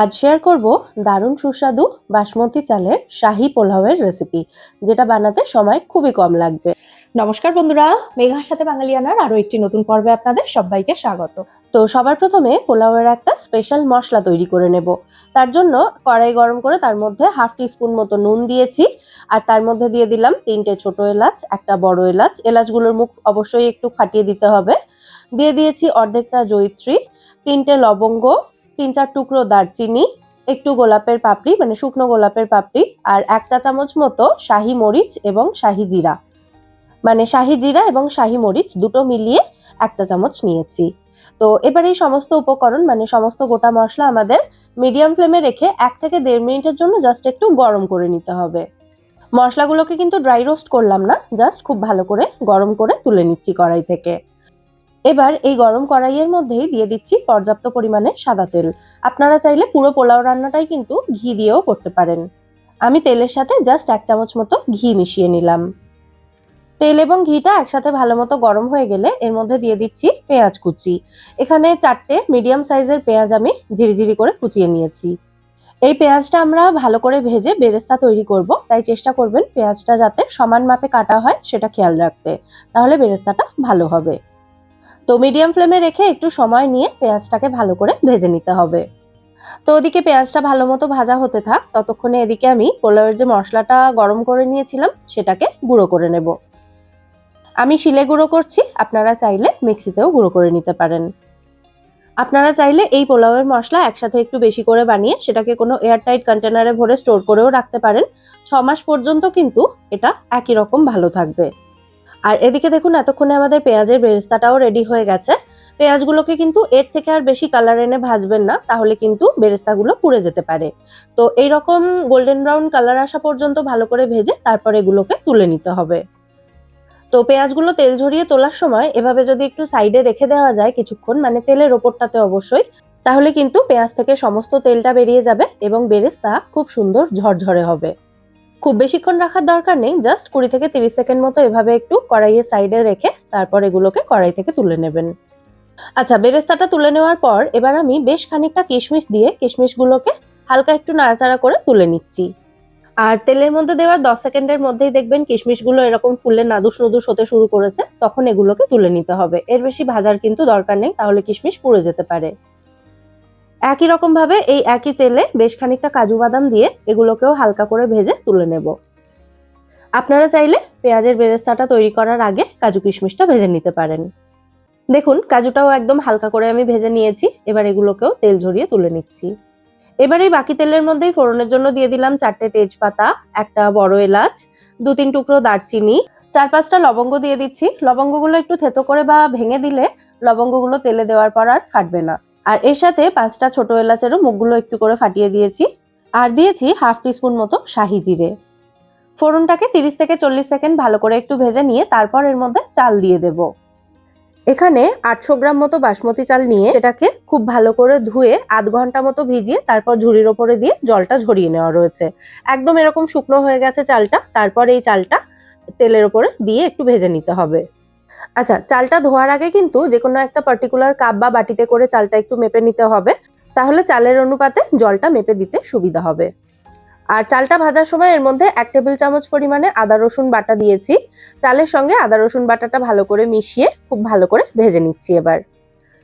আজ শেয়ার করব দারুণ সুস্বাদু বাসমতি চালের শাহি পোলাওয়ের রেসিপি যেটা বানাতে সময় খুবই কম লাগবে। নমস্কার বন্ধুরা মেঘার সাথে বাঙালিয়ানার আরও একটি নতুন পর্বে আপনাদের সবাইকে স্বাগত। তো সবার প্রথমে পোলাওয়ের একটা স্পেশাল মশলা তৈরি করে নেব। তার জন্য কড়াই গরম করে তার মধ্যে হাফ টিস্পুন মতো নুন দিয়েছি আর তার মধ্যে দিয়ে দিলাম তিনটে ছোট এলাচ একটা বড় এলাচ। এলাচগুলোর মুখ অবশ্যই একটু ফাটিয়ে দিতে হবে। দিয়ে দিয়েছি অর্ধেকটা জয়িত্রী তিনটে লবঙ্গ তিন চার টুকরো দারচিনি, একটু গোলাপের পাপড়ি মানে শুকনো গোলাপের পাপড়ি, আর এক চা চামচ মতো শাহি মরিচ এবং শাহি জিরা। মানে শাহি জিরা এবং শাহি মরিচ দুটো মিলিয়ে এক চা চামচ নিয়েছি। তো এবার এই সমস্ত উপকরণ মানে সমস্ত গোটা মশলা আমাদের মিডিয়াম ফ্লেমে রেখে এক থেকে দেড় মিনিটের জন্য জাস্ট একটু গরম করে নিতে হবে। মশলাগুলোকে কিন্তু ড্রাই রোস্ট করলাম না, জাস্ট খুব ভালো করে গরম করে তুলে নিচ্ছি কড়াই থেকে। এবার এই গরম কড়াইয়ের মধ্যেই দিয়ে দিচ্ছি পর্যাপ্ত পরিমাণে সাদা তেল। আপনারা চাইলে পুরো পোলাও রান্নাটাই কিন্তু ঘি দিয়েও করতে পারেন। আমি তেলের সাথে জাস্ট এক চামচ মতো ঘি মিশিয়ে নিলাম। তেল এবং ঘিটা একসাথে ভালো মতো গরম হয়ে গেলে এর মধ্যে দিয়ে দিচ্ছি পেঁয়াজ কুচি। এখানে চারটে মিডিয়াম সাইজের পেঁয়াজ আমি ঝিরিঝিরি করে কুচিয়ে নিয়েছি। এই পেঁয়াজটা আমরা ভালো করে ভেজে বেরেস্তা তৈরি করব। তাই চেষ্টা করবেন পেঁয়াজটা যাতে সমান মাপে কাটা হয় সেটা খেয়াল রাখতে। তাহলে বেরেস্তাটা ভালো হবে। তো মিডিয়াম ফ্লেমে রেখে একটু সময় নিয়ে পেঁয়াজটাকে ভালো করে ভেজে নিতে হবে। তো ওদিকে পেঁয়াজটা ভালো মতো ভাজা হতে থাক, ততক্ষণে এদিকে আমি পোলাওয়ের যে মশলাটা গরম করে নিয়েছিলাম, সেটাকে গুঁড়ো করে নেব। আমি শিলে গুঁড়ো করছি, আপনারা চাইলে মিক্সিতেও গুঁড়ো করে নিতে পারেন। আপনারা চাইলে এই পোলাওয়ের মশলা একসাথে একটু বেশি করে বানিয়ে সেটাকে কোনো এয়ারটাইট কন্টেনারে ভরে স্টোর করেও রাখতে পারেন। ছ মাস পর্যন্ত কিন্তু এটা একই রকম ভালো থাকবে। আর এদিকে দেখুন, এতক্ষণে আমাদের পেঁয়াজের বেরেস্তাটাও রেডি হয়ে গেছে। পেঁয়াজগুলোকে কিন্তু এর থেকে আর বেশি কালার এনে ভাজবেন না, তাহলে কিন্তু বেরেস্তাগুলো পুড়ে যেতে পারে। তো এই রকম গোল্ডেন ব্রাউন কালার আসা পর্যন্ত ভালো করে ভেজে তারপর এগুলোকে তুলে নিতে হবে। তো পেঁয়াজগুলো তেল ঝরিয়ে তোলার সময় এভাবে যদি একটু সাইডে রেখে দেওয়া যায় কিছুক্ষণ মানে তেলের ওপরটাতে অবশ্যই, তাহলে কিন্তু পেঁয়াজ থেকে সমস্ত তেলটা বেরিয়ে যাবে এবং বেরেস্তা খুব সুন্দর ঝরঝরে হবে। খুব বেশিক্ষণ রাখার দরকার নেই জাস্ট কুড়ি থেকে তিরিশ সেকেন্ড মতো এভাবে একটু কড়াইয়ের সাইডে রেখে তারপর এগুলোকে কড়াই থেকে তুলে নেবেন। আচ্ছা বেরেস্তাটা তুলে নেওয়ার পর এবার আমি বেশ খানিকটা কিশমিশ দিয়ে কিশমিশগুলোকে হালকা একটু নাড়াচাড়া করে তুলে নিচ্ছি। আর তেলের মধ্যে দেওয়ার দশ সেকেন্ডের মধ্যেই দেখবেন কিশমিশগুলো এরকম ফুলে নাদুস নদুস হতে শুরু করেছে, তখন এগুলোকে তুলে নিতে হবে। এর বেশি ভাজার কিন্তু দরকার নেই, তাহলে কিশমিশ পুড়ে যেতে পারে। একই রকম ভাবে এই একই তেলে বেশ খানিকটা কাজু বাদাম দিয়ে এগুলোকেও হালকা করে ভেজে তুলে নেব। আপনারা চাইলে পেঁয়াজের বেরেস্তাটা তৈরি করার আগে কাজু কিশমিশটা ভেজে নিতে পারেন। দেখুন, কাজুটাও একদম হালকা করে আমি ভেজে নিয়েছি, এবার এগুলোকেও তেল ঝরিয়ে তুলে নিচ্ছি। এবার এই বাকি তেলের মধ্যেই ফোড়নের জন্য দিয়ে দিলাম চারটে তেজপাতা, একটা বড় এলাচ, দু তিন টুকরো দারচিনি, চার পাঁচটা লবঙ্গ দিয়ে দিচ্ছি। লবঙ্গগুলো একটু থেতো করে বা ভেঙে দিলে লবঙ্গগুলো তেলে দেওয়ার পর আর ফাটবে না। আর এর সাথে পাঁচটা ছোট এলাচেরও মুখগুলো একটু করে ফাটিয়ে দিয়েছি। আর দিয়েছি হাফ টিস্পুন মতো শাহি জিরে। ফোড়নটাকে তিরিশ থেকে চল্লিশ সেকেন্ড ভালো করে একটু ভেজে নিয়ে তারপর এর মধ্যে চাল দিয়ে দেব। এখানে আটশো গ্রাম মতো বাসমতি চাল নিয়ে সেটাকে খুব ভালো করে ধুয়ে আধ ঘণ্টা মতো ভিজিয়ে তারপর ঝুড়ির ওপরে দিয়ে জলটা ঝরিয়ে নেওয়া রয়েছে। একদম এরকম শুকনো হয়ে গেছে চালটা, তারপর এই চালটা তেলের ওপরে দিয়ে একটু ভেজে নিতে হবে। আচ্ছা চালটা ধোয়ার আগে কিন্তু যে কোনো একটা পার্টিকুলার কাপ বা বাটিতে করে চালটা একটু মেপে নিতে হবে। তাহলে চালের অনুপাতে জলটা মেপে দিতে সুবিধা হবে। আর চালটা ভাজার সময় এর মধ্যে এক টেবিল চামচ পরিমাণে আদা, রসুন বাটা দিয়েছি। চালের সঙ্গে আদা, রসুন বাটাটা ভালো করে মিশিয়ে খুব ভালো করে ভেজে নিচ্ছি এবার।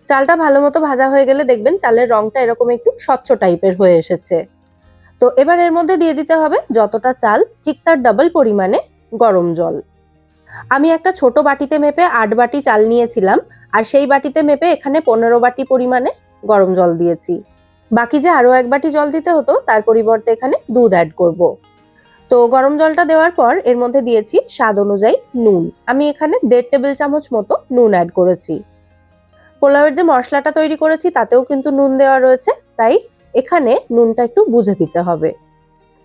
চালটা ভালো মতো ভাজা হয়ে গেলে দেখবেন চালের রংটা এরকম একটু স্বচ্ছ টাইপের হয়ে এসেছে। তো এবার এর মধ্যে দিয়ে দিতে হবে যতটা চাল, ঠিক তার ডাবল পরিমাণে গরম জল। আমি একটা ছোট বাটিতে মেপে আট বাটি চাল নিয়েছিলাম, আর সেই বাটিতে মেপে এখানে পনেরো বাটি পরিমাণে গরম জল দিয়েছি। বাকি যে আরও এক বাটি জল দিতে হতো, তার পরিবর্তে এখানে দুধ অ্যাড করব। তো গরম জলটা দেওয়ার পর এর মধ্যে দিয়েছি স্বাদ অনুযায়ী নুন। আমি এখানে দেড় টেবিল চামচ মতো নুন অ্যাড করেছি। পোলাওয়ের যে মশলাটা তৈরি করেছি, তাতেও কিন্তু নুন দেওয়া রয়েছে, তাই এখানে নুনটা একটু বুঝে দিতে হবে।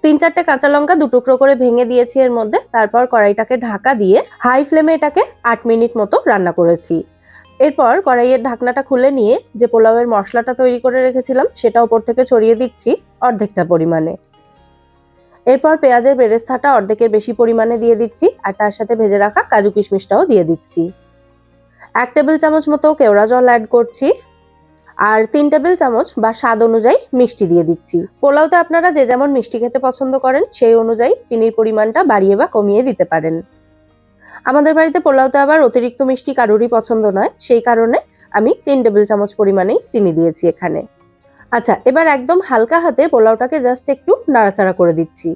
তিন চারটে কাঁচা লঙ্কা দু টুকরো করে ভেঙে দিয়েছি এর মধ্যে। তারপর কড়াইটাকে ঢাকা দিয়ে হাই ফ্লেমে এটাকে আট মিনিট মতো রান্না করেছি। এরপর কড়াইয়ের ঢাকনাটা খুলে নিয়ে যে পোলাওয়ের মশলাটা তৈরি করে রেখেছিলাম, সেটা ওপর থেকে ছড়িয়ে দিচ্ছি অর্ধেকটা পরিমাণে। এরপর পেঁয়াজের বেরেস্তাটা অর্ধেকের বেশি পরিমাণে দিয়ে দিচ্ছি, আর তার সাথে ভেজে রাখা কাজু কিশমিশটাও দিয়ে দিচ্ছি। এক টেবিল চামচ মতো কেওড়া জল অ্যাড করছি। আর তিন টেবিল চামচ বা স্বাদ অনুযায়ী মিষ্টি দিয়ে দিচ্ছি। পোলাওতে আপনারা যে যেমন মিষ্টি খেতে পছন্দ করেন, সেই অনুযায়ী চিনির পরিমাণটা বাড়িয়ে বা কমিয়ে দিতে পারেন। আমাদের বাড়িতে পোলাওতে আবার অতিরিক্ত মিষ্টি কারোরই পছন্দ নয়, সেই কারণে আমি তিন টেবিল চামচ পরিমাণেই চিনি দিয়েছি এখানে। আচ্ছা এবার একদম হালকা হাতে পোলাওটাকে জাস্ট একটু নাড়াচাড়া করে দিচ্ছি।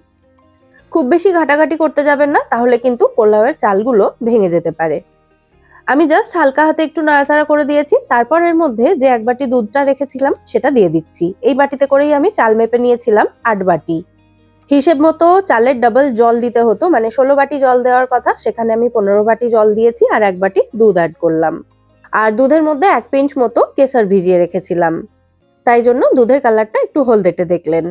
খুব বেশি ঘাটাঘাটি করতে যাবেন না, তাহলে কিন্তু পোলাওয়ের চালগুলো ভেঙে যেতে পারে। আমি জাস্ট হালকা হাতে একটু নাড়াচাড়া করে দিয়েছি, তারপর এর মধ্যে যে এক বাটি দুধটা রেখেছিলাম সেটা দিয়ে দিচ্ছি। এই বাটিতে করেই আমি চাল মেপে নিয়েছিলাম আট বাটি। হিসেব মতো চালের ডাবল জল দিতে হতো মানে ষোলো বাটি জল দেওয়ার কথা, সেখানে আমি পনেরো বাটি জল দিয়েছি আর এক বাটি দুধ অ্যাড করলাম। আর দুধের মধ্যে এক পিঞ্চ মতো কেসার ভিজিয়ে রেখেছিলাম। তাই জন্য দুধের কালারটা একটু হলদেটে দেখলেন।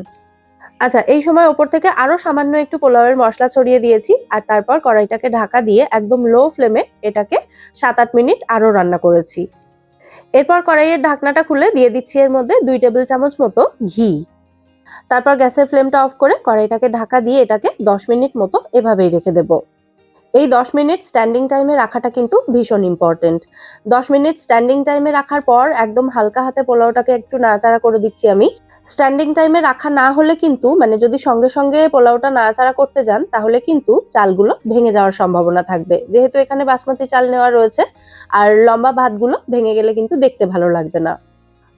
আচ্ছা এই সময় ওপর থেকে আরও সামান্য একটু পোলাওয়ের মশলা ছড়িয়ে দিয়েছি আর তারপর কড়াইটাকে ঢাকা দিয়ে একদম লো ফ্লেমে এটাকে সাত আট মিনিট আরও রান্না করেছি। এরপর কড়াইয়ের ঢাকনাটা খুলে দিয়ে দিচ্ছি এর মধ্যে দুই টেবিল চামচ মতো ঘি। তারপর গ্যাসের ফ্লেমটা অফ করে কড়াইটাকে ঢাকা দিয়ে এটাকে দশ মিনিট মতো এভাবেই রেখে দেব। এই দশ মিনিট স্ট্যান্ডিং টাইমে রাখাটা কিন্তু ভীষণ ইম্পর্টেন্ট দশ মিনিট স্ট্যান্ডিং টাইমে রাখার পর একদম হালকা হাতে পোলাওটাকে একটু নাড়াচাড়া করে দিচ্ছি আমি। স্ট্যান্ডিং টাইমে রাখা না হলে কিন্তু মানে যদি সঙ্গে সঙ্গে পোলাওটা নাড়াচাড়া করতে যান, তাহলে কিন্তু চালগুলো ভেঙে যাওয়ার সম্ভাবনা থাকবে। যেহেতু এখানে বাসমতি চাল নেওয়া রয়েছে, আর লম্বা ভাতগুলো ভেঙে গেলে কিন্তু দেখতে ভালো লাগবে না।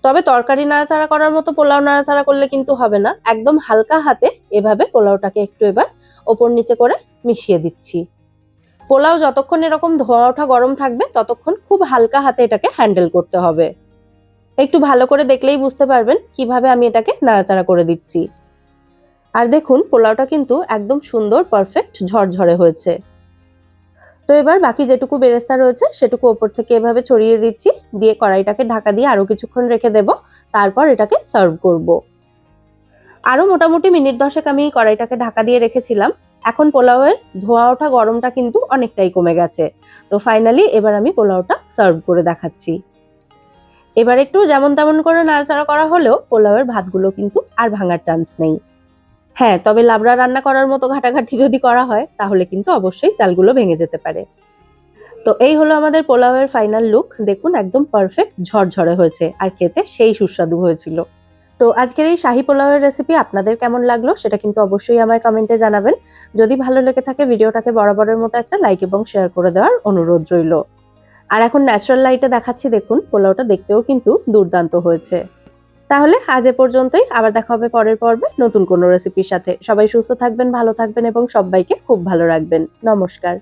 তবে তরকারি নাড়াচাড়া করার মতো পোলাও নাড়াচাড়া করলে কিন্তু হবে না। একদম হালকা হাতে এভাবে পোলাওটাকে একটু এবার ওপর নিচে করে মিশিয়ে দিচ্ছি। পোলাও যতক্ষণ এরকম ধোয়া ওঠা গরম থাকবে, ততক্ষণ খুব হালকা হাতে এটাকে হ্যান্ডেল করতে হবে। একটু ভালো করে দেখলেই বুঝতে পারবেন কীভাবে আমি এটাকে নাড়াচাড়া করে দিচ্ছি। আর দেখুন, পোলাওটা কিন্তু একদম সুন্দর পারফেক্ট ঝরঝরে হয়েছে। তো এবার বাকি যেটুকু বেরেস্তা রয়েছে, সেটুকু ওপর থেকে এভাবে ছড়িয়ে দিচ্ছি। দিয়ে কড়াইটাকে ঢাকা দিয়ে আরও কিছুক্ষণ রেখে দেব। তারপর এটাকে সার্ভ করব। আরও মোটামুটি মিনিট দশেক আমি কড়াইটাকে ঢাকা দিয়ে রেখেছিলাম। এখন পোলাওয়ের ধোয়া ওঠা গরমটা কিন্তু অনেকটাই কমে গেছে। তো ফাইনালি এবার আমি পোলাওটা সার্ভ করে দেখাচ্ছি। এবার একটু যেমন তেমন করে নাড়াচাড়া করা হলেও পোলাওয়ের ভাতগুলো কিন্তু আর ভাঙার চান্স নেই। হ্যাঁ তবে লাবড়া রান্না করার মতো ঘাটাঘাটি যদি করা হয়, তাহলে কিন্তু অবশ্যই চালগুলো ভেঙে যেতে পারে। তো এই হলো আমাদের পোলাওয়ের ফাইনাল লুক দেখুন, একদম পারফেক্ট ঝরঝরে হয়েছে আর খেতে সেই সুস্বাদু হয়েছিল। তো আজকের এই শাহি পোলাওয়ের রেসিপি আপনাদের কেমন লাগল সেটা কিন্তু অবশ্যই আমায় কমেন্টে জানাবেন। যদি ভালো লেগে থাকে, ভিডিওটাকে বরাবরের মতো একটা লাইক এবং শেয়ার করে দেওয়ার অনুরোধ রইল। আর এখন ন্যাচারাল লাইটে দেখাচ্ছি, দেখুন, পোলাওটা দেখতেও কিন্তু দুর্দান্ত হয়েছে। তাহলে আজ এ পর্যন্তই, আবার দেখা হবে পরের পর্বে নতুন কোনো রেসিপির সাথে। সবাই সুস্থ থাকবেন, ভালো থাকবেন এবং সবাইকে খুব ভালো রাখবেন। নমস্কার।